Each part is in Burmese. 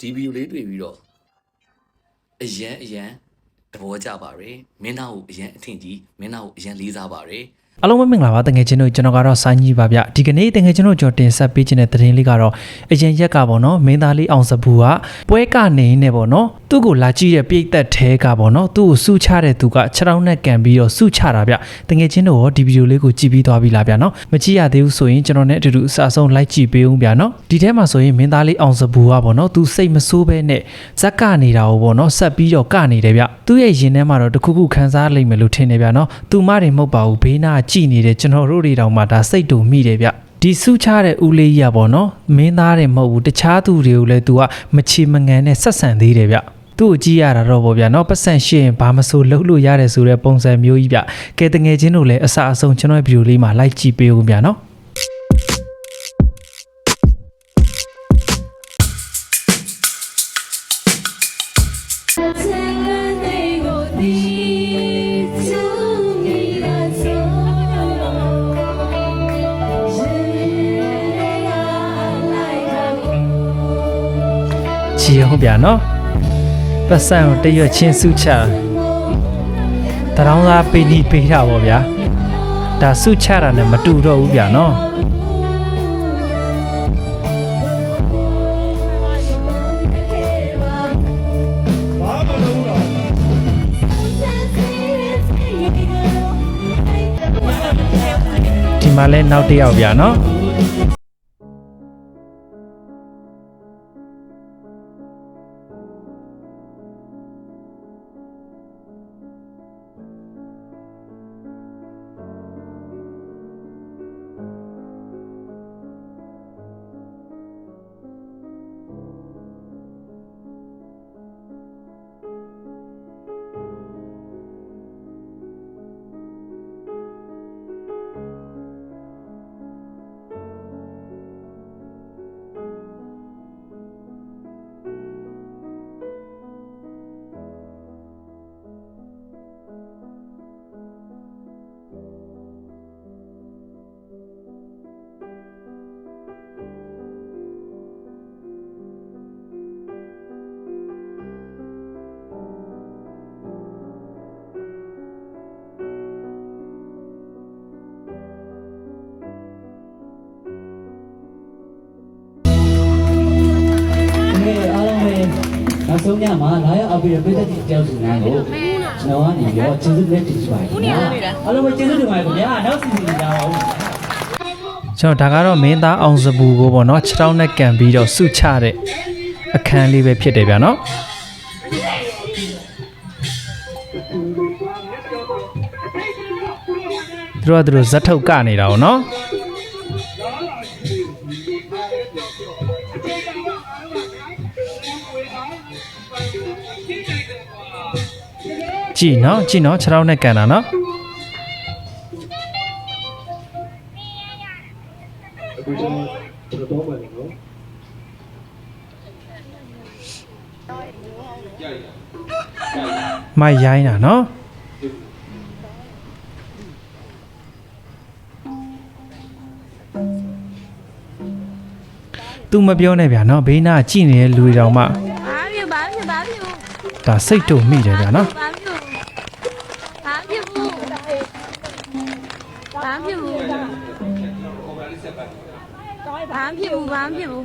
ကျွန်တော်ဒီဗီဒီယိုလေးတွေ့ပြီးတော့အရန်အရန်သဘောကျပါတယ်မင်းသားကိုအရန်အထင်ကြီးမင်းသားကိုအရန်လေးစားပါတယ် အားလုံးပဲမင်္ဂလာပါတငယ်ချင်းတို့ကျွန်တော်ကတော့ဆိုင်းကြီးပါဗျဒီကနေ့တငယ်ချင်းတို့ကြော်တင်ဆက်ပေးခြင်းတဲ့သတင်းလေးကတော့အရင်ရက်ကပေါ့နော်မင်းသားလေးအောင်စပူကပွဲကနေနေပေါ့နော်သူ့ကိုလာကြည့်တဲ့ပြိတ်သက်သေးကပေါ့နော်သူ့ကိုစုချတဲ့သူကခြေထောက်နဲ့ကန်ပြီးတော့စုချတာဗျတငယ်ချင်းတို့ရောဒီဗီဒီယိုလေးကိုကြည့်ပြီးသွားပြီလားဗျနော်မကြည့်ရသေးဘူးဆိုရင်ကျွန်တော်နဲ့အတူတူအစအဆုံးလိုက်ကြည့်ပေးဦးဗျနော်ဒီထဲမှာဆိုရင်မင်းသားလေးအောင်စပူကပေါ့နော်သူစိတ်မဆိုးပဲနဲ့ဇက်ကနေတာကိုပေါ့နော်ဆက်ပြီးတော့ကနေတယ်ဗျသူ့ရဲ့ရင်ထဲမှာတော့တခုခုခန်းစားလိမ့်မယ်လို့ထင်နေဗျနော်သူမတွေမဟုတ်ပါဘူးဘေးနားကြည်နေတယ်ကျွန်တော်တို့တွေတောင်မှဒါစိတ်တူမိတယ်ဗျဒီစုချတဲ့ဦးလေးရပါတော့မင်းသားတယ်မဟုတ်ဘူးတခြားသူတွေကိုလည်း तू ကမချေမငန်နဲ့ဆက်ဆံသေးတယ်ဗျသူ့ကိုကြည့်ရတာတော့ဗောဗျာနော်ပတ်စံရှိရင်ဘာမဆိုလှုပ်လို့ရတယ်ဆိုတဲ့ပုံစံမျိုးကြီးဗျကဲတငယ်ချင်းတို့လည်းအစအဆုံးကျွန်တော်ရဲ့ဗီဒီယိုလေးမှာ like ကြည့်ပေးဦးဗျာနော် ရှည်ဟုတ်ဗျာနော်ပတ်စံကိုတရွတ်ချင်းစုချတရောင်းသားပေးနီးပေးတာပေါ့ဗျာဒါစုချတာနဲ့မတူတော့ဘူးဗျာနော်ဒီမှာလဲနောက်တစ်ယောက်ဗျာနော် နောက်ဆုံးညမှာလာရောက်အပ်ပြီးတော့ပြည်သက်ကြီးတယောက်စီနိုင်ကိုကျွန်တော်ကနေပြီးတော့ကျေးဇူးလက်တင်ချပါတယ်ခင်ဗျာအားလုံးပဲကျေးဇူးတင်ပါတယ်ခင်ဗျာနောက်စီစဉ်ကြပါဦး ကျွန်တော်ဒါကတော့မင်းသားအောင်စပူကိုပေါ့เนาะခြေထောက်နဲ့ကန်ပြီးတော့စုချတဲ့အခန်းလေးပဲဖြစ်တယ်ဗျာเนาะသူတို့ကသူတို့ဇက်ထုတ်ကနေတာ哦เนาะ ကြည့်နော်ကြည့်နော်ခြေထောက်နဲ့ကန်တာနော်အခုကျွန်တော်တော့ပါတယ်နော်မိုက်ရိုင်းတာနော်သူမပြောနဲ့ဗျာနော်ဘေးနာကြည့်နေတဲ့လူတွေတောင်မှ ဒါစိတ်တုံမိတယ်ဗျာနော်ဘာဖြစ်ဘူးဘာဖြစ်ဘူးဘာဖြစ်ဘူးဘာဖြစ်ဘူး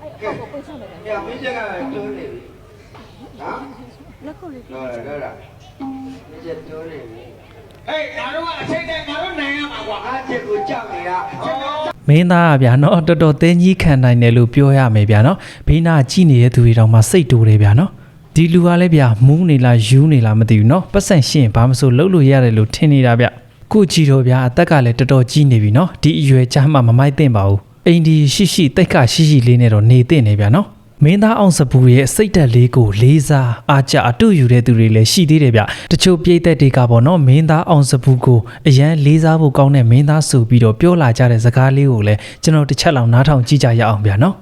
အဲ့ကိုကိုချမ်းတယ်။ညမင်းချက်ကတိုးနေပြီ။နော်။လက်ကိုလေး။ဟုတ်လားဟုတ်လား။မင်းချက်တိုးနေပြီ။ဟေးငါတို့ကအချိန်တိုင်းငါတို့နိုင်ရမှာကွာ။အားချက်ကိုကြောက်နေတာ။ချက်တော့ မင်းသားဗျာနော်တော်တော်တင်းကြီးခံနိုင်တယ်လို့ပြောရမယ်ဗျာနော်ဘေးနာကြည့်နေတဲ့သူတွေတောင်မှစိတ်တူတယ်ဗျာနော်ဒီလူကလည်းဗျာမူးနေလားယူးနေလားမသိဘူးနော်ပတ်စံရှင်းဘာမဆိုလှုပ်လို့ရတယ်လို့ထင်နေတာဗျကိုကြည့်တော့ဗျာအသက်ကလည်းတော်တော်ကြီးနေပြီနော်ဒီအရွယ်ကြားမှမမိုက်သင့်ပါဘူးအိန္ဒီရှိရှိတိတ်ခရှိရှိလေးနဲ့တော့နေသင့်နေဗျာနော် မင်းသားအောင်စပူရဲ့စိတ်တက်လေးကိုလေးစားအားကြအတူယူတဲ့သူတွေလည်းရှိသေးတယ်ဗျတချို့ပြိသက်တွေကပေါ့နော်မင်းသားအောင်စပူကိုအရန်လေးစားဖို့ကောင်းတဲ့မင်းသားဆိုပြီးတော့ပြောလာကြတဲ့စကားလေးကိုလည်းကျွန်တော်တစ်ချက်လောက်နားထောင်ကြည့်ကြရအောင်ဗျာနော်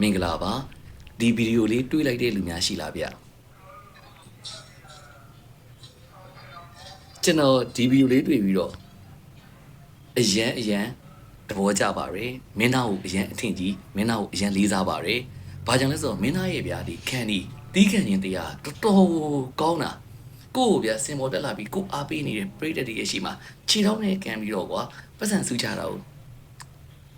မင်္ဂလာပါဒီဗီဒီယိုလေးတွေ့လိုက်တဲ့လူများရှိလားဗျကျွန်တော်ဒီဗီဒီယိုလေးတွေ့ပြီးတော့အရန်အရန်သတဘောကြပါတယ်မင်းသားကိုအရင်အထင်ကြီးမင်းသားကိုအရင်လေးစားပါတယ် ဘာကြောင့်လဲဆိုတော့မင်းသားရဲ့ဗျာဒီခံဒီတီးခံခြင်းတရားတော်တော်ကောင်းတာကိုယ့်ကိုဗျာစင်ပေါ်တက်လာပြီးကိုယ်အားပေးနေတဲ့ပရိသတ်တွေရဲ့ရှိမှာခြေထောက်နဲ့ကန်ပြီးတော့ကွာပတ်စံဆူချတာကို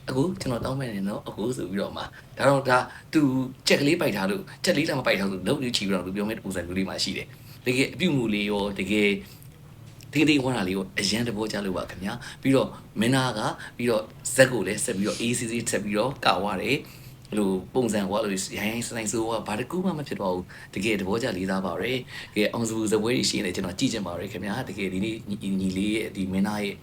အခုကျွန်တော်တောင်းမဲ့နေတော့အခုဆိုပြီးတော့မှဒါတော့ဒါသူကြက်ကလေးပိုက်ထားလို့ကြက်လေးလာမပိုက်ထားလို့လုံးလေးချီပြီးတော့သူပြောမဲ့ပုံစံမျိုးလေးမှရှိတယ်တကယ်အပြုမှုလေးရောတကယ်တင်းတင်းဝမ်းတာလေးကိုအရန်တဘောကြလို့ပါခင်ဗျာပြီးတော့မင်းသားကပြီးတော့ဇက်ကိုလည်းဆက်ပြီးတော့ ACC ဆက်ပြီးတော့ကာဝရတယ် ဘလိုပုံစံဟောလို့ရိုင်းရိုင်းဆိုင်ဆိုးကဘာတကူမှမဖြစ်တော့ဘူးတကယ်တဘောကြလေးသားပါရယ်တကယ်အောင်စုဇပွဲတွေရှိနေကျွန်တော်ကြည့်ချင်ပါရယ်ခင်ဗျာတကယ်ဒီနေ့ညီညီလေးရဲ့ဒီမင်းသားရဲ့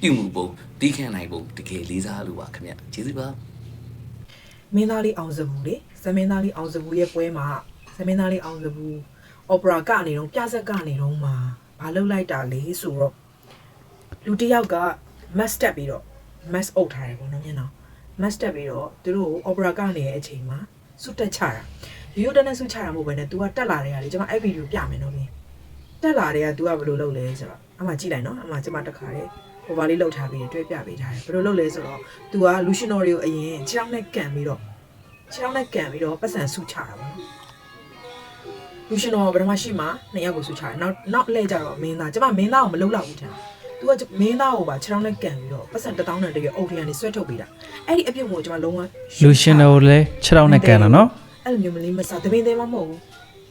ပြုမှုပုံတီးခန့်နိုင်ပုံတကယ်လေးစားလို့ပါခင်ဗျာကျေးဇူးပါမင်းသားလေးအောင်စဘူးလေဇမင်းသားလေးအောင်စဘူးရဲ့ပွဲမှာဇမင်းသားလေးအောင်စဘူးအော်ပရာကနေတော့ပြဆက်ကနေတော့မှာဘာလုပ်လိုက်တာလဲဆိုတော့လူတစ်ယောက်က mask တက်ပြီးတော့ mask အုပ်ထားတယ်ပေါ့နော်မျက်နှာ mask တက်ပြီးတော့သူတို့အော်ပရာကနေရဲ့အချိန်မှာစွတ်တက်ချတာရိုးရိုးတန်းတန်းစွတ်ချတာမဟုတ်ဘဲနဲ့ तू ကတက်လာတဲ့ဟာလေကျွန်မအဲ့ဗီဒီယိုပြမယ်နော်ဗျတက်လာတဲ့က तू ကဘယ်လိုလုပ်လဲဆိုတော့အမှကြည့်လိုက်နော်အမှကျွန်မတက်ခါတယ်ဟိုဘာလေးလောက်ထားပြီးတွဲပြပေးထားတယ်ဘယ်လိုလုပ်လဲဆိုတော့ तू ကလူရှင်တော်တွေကိုအရင်ခြေထောက်နဲ့ကန်ပြီးတော့ ခြေထောက်နဲ့ကန်ပြီးတော့ပတ်စံဆုချတာပေါ့နော်လူရှင်တော်ပထမရှိမှနှစ်ယောက်ကိုဆုချတယ်နောက်နောက်အလဲကြတော့မင်းသားကျမမင်းသားကိုမလုံးလောက်ဘူးထင် သူကမင်းသားကိုပါခြေထောက်နဲ့ကန်ပြီးတော့ပတ်စံတစ်တောင်းနဲ့တကယ်အုပ်ထရန်နေဆွဲထုတ်ပေးတာအဲ့ဒီအပြစ်ကိုကျမလုံးဝလူရှင်တော်လည်းခြေထောက်နဲ့ကန်တာနော်အဲ့လိုမျိုးမလေးမစားတပင်းသေးမှမဟုတ်ဘူး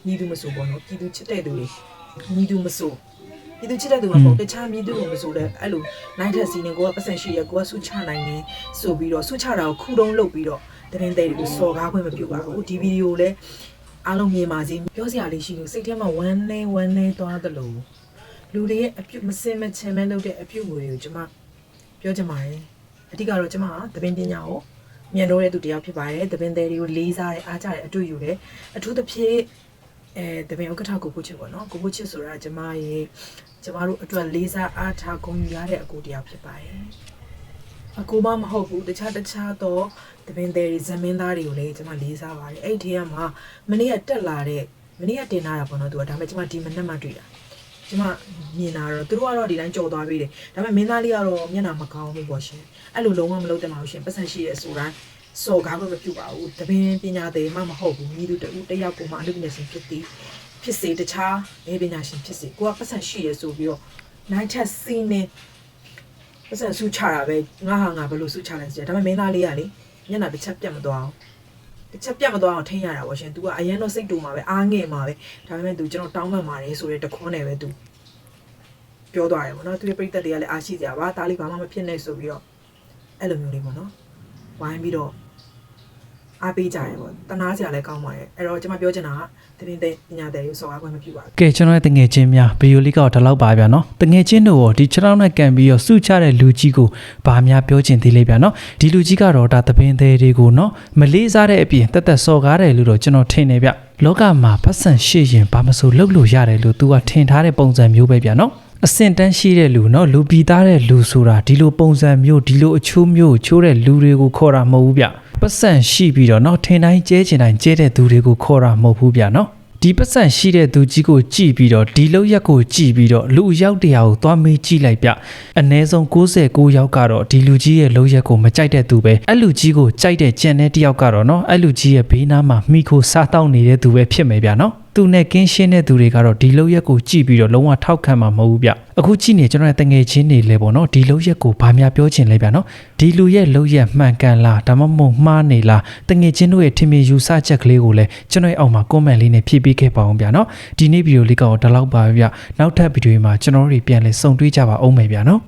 ညီသူမဆိုပေါ့နော်ပြည်သူချစ်တဲ့သူတွေညီသူမဆိုပြည်သူချစ်တဲ့သူမဟုတ်တခြားပြည်သူကိုမဆိုတဲ့အဲ့လိုနိုင်ထက်စီနေကိုကပတ်စံရှိရကိုကဆုချနိုင်နေဆိုပြီးတော့ဆုချတာကိုခုတုံးလုပ်ပြီးတော့တပင်းသေးတွေကိုစော်ကားခွင့်မပြုပါဘူးဒီဗီဒီယိုလည်းအားလုံးမြင်ပါစေပြောစရာလေးရှိလို့စိတ်ထဲမှာဝမ်းနေဝမ်းနေသွားသလို လူတွေရဲ့အပြုတ်မစင်မချင်မဲလုပ်တဲ့အပြုတ်တွေကိုကျွန်မပြောချင်ပါတယ်အဓိကတော့ကျွန်မကတပင်းပညာကိုမြန်တော့တဲ့သူတယောက်ဖြစ်ပါတယ်။တပင်သေးတွေကိုလေးစားတယ်အားကြတယ်အတွေ့ယူတယ်။အထူးသဖြင့်အဲတပင်ဥက္ကဋ္ဌကိုကိုချစ်ပေါ့နော်။ကိုကိုချစ်ဆိုတာကျမရဲ့ကျမတို့အတွက်လေးစားအားထားဂုဏ်ယူရတဲ့အကူတယောက်ဖြစ်ပါတယ်။အကူမမဟုတ်ဘူးတခြားတခြားတော့တပင်သေးတွေဇမင်းသားတွေကိုလည်းကျမလေးစားပါတယ်။အဲ့ဒီထဲမှာမနေ့ကတက်လာတဲ့မနေ့ကတင်လာတာပေါ့နော်သူကဒါပေမဲ့ကျမဒီမနေ့မှတွေ့တာ။ ကျမမြင်တာတော့သူတို့ကတော့ဒီတိုင်းကြော်သွားပြီးတယ်ဒါပေမဲ့မင်းသားလေးကတော့မျက်နှာမကောင်းဘူးပေါ့ရှင်အဲ့လိုလုံးဝမလုပ်တဲ့မှာလို့ရှင်ပတ်စံရှိရဲဆိုတိုင်းစော်ကားလို့မပြုပါဘူးတပင်းပညာသေးမှမဟုတ်ဘူးမိသူတူတယောက်ကိုမှအလုပ်ပညာရှင်ဖြစ်သည်ဖြစ်စေတခြားနေပညာရှင်ဖြစ်စေကိုကပတ်စံရှိရဲဆိုပြီးတော့နိုင်ချက်စီးနေပတ်စံဆူချတာပဲငါဟာငါဘယ်လိုဆူချလဲဆိုတော့ဒါပေမဲ့မင်းသားလေးကလေမျက်နှာတစ်ချက်ပြတ်မသွားအောင် တစ်ချက်ပြတ်မသွားအောင်ထိန်းရတာပေါ့ရှင် तू ကအရင်တော့စိတ်တူမှာပဲအားငယ်မှာပဲဒါပေမဲ့ तू ကျွန်တော်တောင်းပန်ပါတယ်ဆိုတဲ့တခွန်းနဲ့ပဲ तू ပြောသွားတယ်ပေါ့နော်သူရဲ့ပြိသက်တွေကလည်းအားရှိကြပါဒါလေးဘာမှမဖြစ်နဲ့ဆိုပြီးတော့အဲ့လိုမျိုးလေးပေါ့နော်ဝိုင်းပြီးတော့ အားပေးကြတယ်ပေါ့တနာစရာလည်းကောင်းပါတယ်အဲ့တော့ကျွန်မပြောချင်တာကတင်းတင်းပညာတဲ့ရုပ်ဆော်အားခွင့်မပြုပါဘူးကဲကျွန်တော်ရဲ့တငယ်ချင်းများဗီဒီယိုလေးကတော့ဒီလောက်ပါဗျာနော်တငယ်ချင်းတို့ရောဒီခြေထောက်နဲ့ကန်ပြီးတော့စုချတဲ့လူကြီးကိုဘာများပြောချင်သေးလဲဗျာနော်ဒီလူကြီးကတော့ဒါသပင်သေးတွေကိုနော်မလေးစားတဲ့အပြင်တက်တက်စော်ကားတယ်လို့တော့ကျွန်တော်ထင်နေဗျလောကမှာပတ်စံရှိရင်ဘာမဆိုလုပ်လို့ရတယ်လို့ तू ကထင်ထားတဲ့ပုံစံမျိုးပဲဗျာနော် အစင်တန်းရှိတဲ့လူเนาะလူပီသားတဲ့လူဆိုတာဒီလိုပုံစံမျိုးဒီလိုအချိုးမျိုးချိုးတဲ့လူတွေကိုခေါ်တာမဟုတ်ဘူးဗျပတ်စံရှိပြီးတော့เนาะထင်တိုင်းကျဲချင်တိုင်းကျဲတဲ့သူတွေကိုခေါ်တာမဟုတ်ဘူးဗျเนาะဒီပတ်စံရှိတဲ့သူကြီးကိုကြည့်ပြီးတော့ဒီလောက်ရက်ကိုကြည့်ပြီးတော့လူအယောက်တရာကိုသွားမေးကြည့်လိုက်ဗျအ ਨੇ ဆုံး69ယောက်ကတော့ဒီလူကြီးရဲ့လောက်ရက်ကိုမကြိုက်တဲ့သူပဲအဲ့လူကြီးကိုကြိုက်တဲ့ကြံတဲ့တယောက်ကတော့เนาะအဲ့လူကြီးရဲ့ဘေးနားမှာမိခိုစားတောက်နေတဲ့သူပဲဖြစ်မယ်ဗျเนาะ သူနဲ့ကင်းရှင်းတဲ့သူတွေကတော့ဒီလောက်ရက်ကိုကြည့်ပြီးတော့လုံးဝထောက်ခံမှာမဟုတ်ဘူးဗျအခုကြည့်နေကျွန်တော်ရဲ့တငယ်ချင်းတွေလဲပေါ့နော်ဒီလောက်ရက်ကိုဘာများပြောချင်လဲဗျနော်ဒီလူရဲ့လောက်ရက်မှန်ကန်လားဒါမှမဟုတ်မှားနေလားတငယ်ချင်းတို့ရဲ့ထင်မြင်ယူဆချက်ကလေးကိုလည်းကျွန်တော်ရဲ့အောက်မှာ comment လေးနဲ့ဖြည့်ပေးခဲ့ပါအောင်ဗျနော်ဒီနေ့ဗီဒီယိုလေးကတော့ဒီလောက်ပါပဲဗျနောက်ထပ်ဗီဒီယိုမှာကျွန်တော်တို့တွေပြန်လဲစုံတွေ့ကြပါအောင်မယ်ဗျနော်